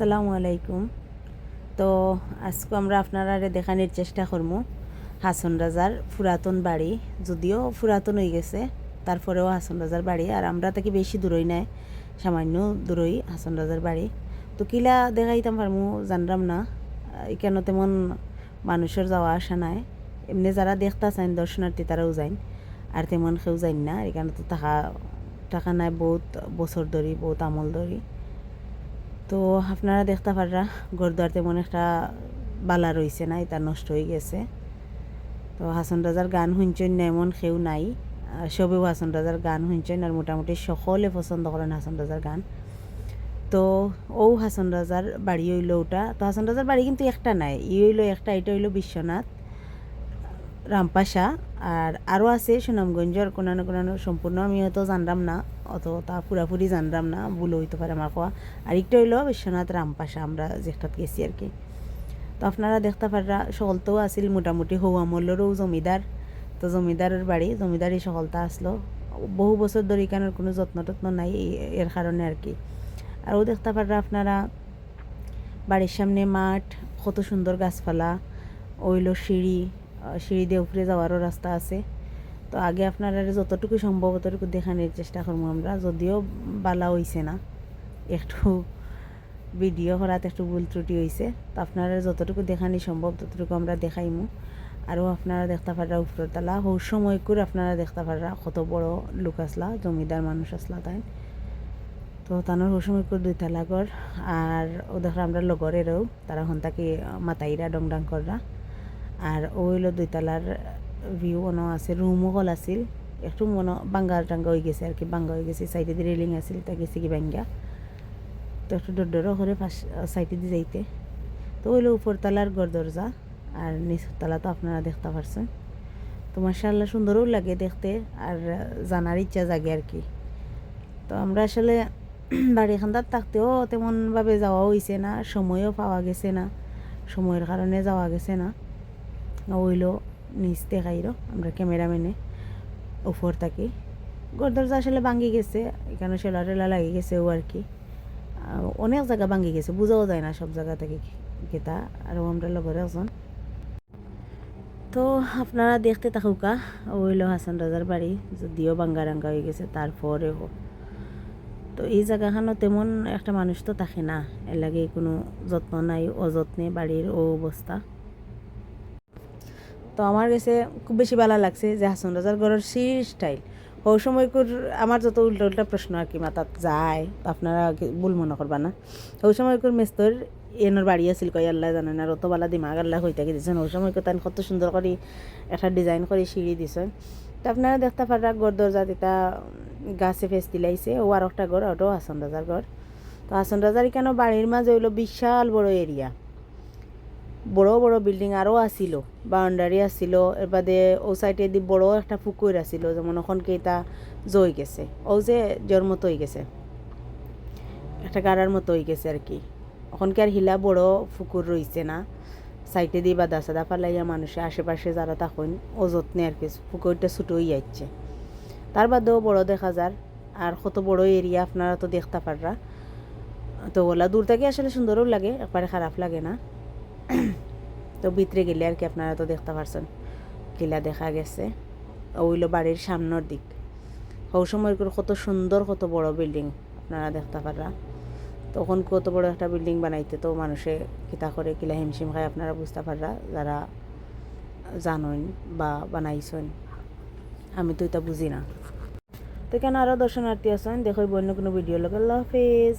আসসালামু আলাইকুম। তো আজকে আমরা আপনারা দেখানোর চেষ্টা করব হাসন রাজার পুরাতন বাড়ি। যদিও পুরাতন হয়ে গেছে, তারপরেও হাসন রাজার বাড়ি। আর আমরা তাকে বেশি দূরই নাই, সামান্য দূরই হাসন রাজার বাড়ি। তো কিলা দেখাইতাম পারমু জানলাম না এখানে তেমন মানুষের যাওয়া আসা নাই। এমনি যারা দেখতা চাইন, দর্শনার্থী তারাও যাইন, আর তেমন কেউ যাইন না। এখানে তো টাকা টাকা নাই, বহুত বছর ধরি, বহুত আমল ধরি। তো আপনারা দেখতে পাররা গরদুয়ার তেমন একটা বালা রইছে না, এটা নষ্ট হয়ে গেছে। তো হাসন রাজার গান শুনছেন না, এমন কেউ নাই। সবেও হাসন রাজার গান শুনছেন আর মোটামুটি সকলে পছন্দ করেন হাসন রাজার গান। তো ও হাসন রাজার বাড়ি হইল ওটা। তো হাসন রাজার বাড়ি কিন্তু একটা নাই, ই হইল একটা, এটা হইল বিশ্বনাথ। রামপাশা, আর আরও আছে সুনামগঞ্জের কোনো না কোনো সম্পূর্ণ আমি হয়তো জানলাম না অত তা পুরাপুরি জানলাম না, ভুল হইতে পারে আমার কোয়া আর একটা হইল বিশ্বনাথ রামপাশা, আমরা যেটাত গেছি আর কি। তো আপনারা দেখতে পাররা সকলতেও আছিল মোটামুটি হৌ আমলেরও জমিদার। তো জমিদারের বাড়ি, জমিদারি সকলটা আসলো। বহু বছর ধরে এখানের কোনো যত্ন টত্ন নাই এর কারণে আর কি। আরও দেখতে পাররা আপনারা, বাড়ির সামনে মাঠ, কত সুন্দর গাছপালা, ওইলো সিঁড়ি সিঁড়ি দিয়ে উপরে যাওয়ারও রাস্তা আছে। তো আগে আপনারা যতটুকু সম্ভব ততটুকু দেখানোর চেষ্টা করব আমরা। যদিও বালা হইছে না, একটু ভিডিও করাতে একটু ভুল ত্রুটি হয়েছে তো আপনারা যতটুকু দেখানি সম্ভব ততটুকু আমরা দেখাইমু। আরও আপনারা দেখতে পাররা উপরতলা। হৌ সময় করে আপনারা দেখতে পাররা কত বড় লোক আসলা, জমিদার মানুষ আসলা তাই। তো তানোর হৌসময় করে দুই তালা ঘর। আর ও দেখরা আমরা লগরেরও, তারা হন তাকে মাতাইরা ডং ডাং কররা। আর ও হইল দুইতলার ভিউ অনো আছে রুমও হল আছিল। একটু মনে বাঙ্গা টাঙ্গা হয়ে গেছে আর কি, বাঙ্গা হয়ে গেছে সাইডে দিয়ে রেলিং আছিল, তা গেছে কি বাঙ্গা। তো একটু ডর ডরও করে সাইডে দিয়ে যাইতে। তো হইল উপরতলার ঘর দরজা, আর নিচতলা তো আপনারা দেখতে পারছেন। তো মার্শাল্লাহ সুন্দরও লাগে দেখতে, আর জানার ইচ্ছা জাগে আর কি। তো আমরা আসলে বাড়ি খান্দার থাকতেও তেমনভাবে যাওয়া হয়েছে না, সময়ও পাওয়া গেছে না, সময়ের কারণে যাওয়া গেছে না। ওইলো নিচ দেখাইরো আমরা ক্যামেরাম্যানে উপর থাকি ঘর দরজা আসলে ভাঙ্গি গেছে এখানে সেলা টেলা লাগি গেছে ও আর কি অনেক জায়গা ভাঙ্গি গেছে বোঝাও যায় না সব জায়গা থেকে গেতা আর আমরা লগরে একজন তো আপনারা দেখতে থাকুকা ওইলো হাসান রাজার বাড়ি যদিও বাঙ্গা রাঙ্গা হয়ে গেছে তারপরেও তো এই জায়গাখানো তেমন একটা মানুষ তো থাকে না এর লাগে কোনো যত্ন নাই অযত্নে বাড়ির ও অবস্থা তো আমার কাছে খুব বেশি ভালো লাগছে যে হাসন রাজার ঘরের সিঁড়ি স্টাইল ওই সময়কুর আমার যত উল্টা উল্টা প্রশ্ন আর কি মাথাত যায় আপনারা ভুল মনে করবা না। ওই সময়কুর মেস্তর এনার বাড়ি আছিল কই আল্লাহ জানেন, আর অত বালা দিমাগ আল্লাহ হয়ে থাকি দিয়েছেন ওই সময়কুর তান কত সুন্দর করে একটা ডিজাইন করে সিঁড়ি দিছেন তো আপনারা দেখতে পারা ঘর দরজা এটা গাছে ফেস দিলাইছে, ও আর একটা ঘর, ওটাও হাসন রাজার ঘর। তো হাসন রাজার কেন বাড়ির মাঝে হইল বিশাল বড় এরিয়া বড় বড় বিল্ডিং আরও আসিল বাউন্ডারি আসিল এর বাদে ও সাইডে দি বড় একটা পুকুর আসিল যেমন এখন কেইটা জই গেছে। ও যে জোর মতো হয়ে গেছে। একটা গাড়ার মতো হয়ে গেছে আর কি। আর হিলা বড় পুকুর রইছে না। সাইডে দিয়ে বাদা সাদা পালাইয়া মানুষের আশেপাশে যারা তখন ও যত্নে আর কি পুকুরটা ছুটো হয়ে যাচ্ছে তার বাদেও বড় দেখা যার আর কত বড় এরিয়া আপনারা তো দেখতে পাররা। তো ওলা দূর থেকে আসলে সুন্দরও লাগে একবারে খারাপ লাগে না। তো ভিতরে গেলে আর কি আপনারা তো দেখতে পারছেন। কিলা দেখা গেছে। ওইলো বাড়ির সামনের দিক। ওই সময় করে কত সুন্দর, কত বড় বিল্ডিং আপনারা দেখতে পাররা। তখন কত বড় একটা বিল্ডিং বানাইতে তো মানুষে কিতা করে, কিলা হিমশিম খায় আপনারা বুঝতে পাররা, যারা জানেন বা বানাইছেন আমি তো এটা বুঝি না। তো কেন আরও দর্শনার্থী আছেন, দেখো অন্য কোনো ভিডিও লগে। আল্লাহ হাফেজ।